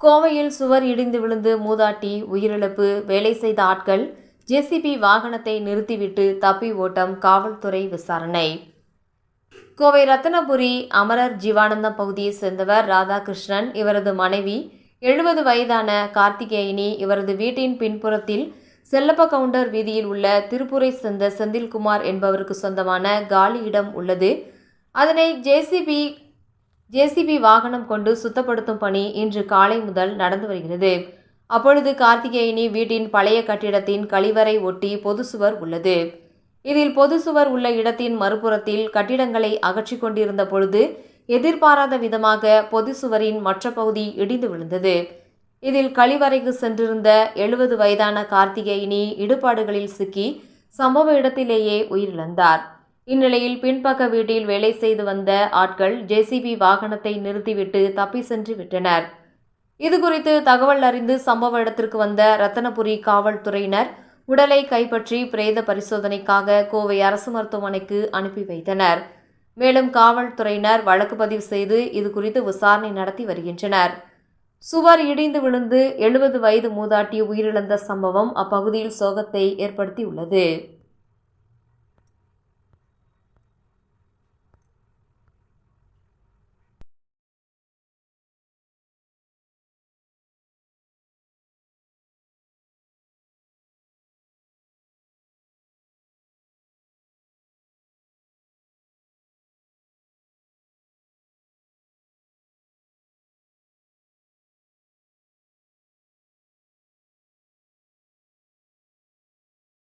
கோவையில் சுவர் இடிந்து விழுந்து மூதாட்டி உயிரிழப்பு வேலை செய்த ஆட்கள் ஜேசிபி வாகனத்தை நிறுத்திவிட்டு தப்பி ஓட்டம் காவல்துறை விசாரணை. கோவை ரத்தனபுரி அமரர் ஜீவானந்தம் பகுதியை சேர்ந்தவர் ராதாகிருஷ்ணன். இவரது மனைவி எழுபது வயதான கார்த்திகேயனி இவரது வீட்டின் பின்புறத்தில் செல்லப்ப கவுண்டர் வீதியில் உள்ள திருப்பூரை சேர்ந்த செந்தில்குமார் என்பவருக்கு சொந்தமான காலி இடம் உள்ளது. அதனை ஜேசிபி ஜேசிபி வாகனம் கொண்டு சுத்தப்படுத்தும் பணி இன்று காலை முதல் நடந்து வருகிறது. அப்பொழுது கார்த்திகேயனி வீட்டின் பழைய கட்டிடத்தின் கழிவறை ஒட்டி பொது சுவர் உள்ளது. இதில் பொது சுவர் உள்ள இடத்தின் மறுபுறத்தில் கட்டிடங்களை அகற்றி கொண்டிருந்த பொழுது எதிர்பாராத விதமாக பொது சுவரின் மற்ற பகுதி இடிந்து விழுந்தது. இதில் கழிவறைக்கு சென்றிருந்த எழுபது வயதான கார்த்திகேயனி இடுபாடுகளில் சிக்கி சம்பவ இடத்திலேயே உயிரிழந்தார். இந்நிலையில் பின்பக்க வீட்டில் வேலை செய்து வந்த ஆட்கள் ஜேசிபி வாகனத்தை நிறுத்திவிட்டு தப்பி சென்று விட்டனர். இதுகுறித்து தகவல் அறிந்து சம்பவ இடத்திற்கு வந்த ரத்தனபுரி காவல்துறையினர் உடலை கைப்பற்றி பிரேத பரிசோதனைக்காக கோவை அரசு மருத்துவமனைக்கு அனுப்பி வைத்தனர். மேலும் காவல்துறையினர் வழக்கு பதிவு செய்து இது குறித்து விசாரணை நடத்தி வருகின்றனர். சுவர் இடிந்து விழுந்து எழுபது வயது மூதாட்டி உயிரிழந்த சம்பவம் அப்பகுதியில் சோகத்தை ஏற்படுத்தியுள்ளது.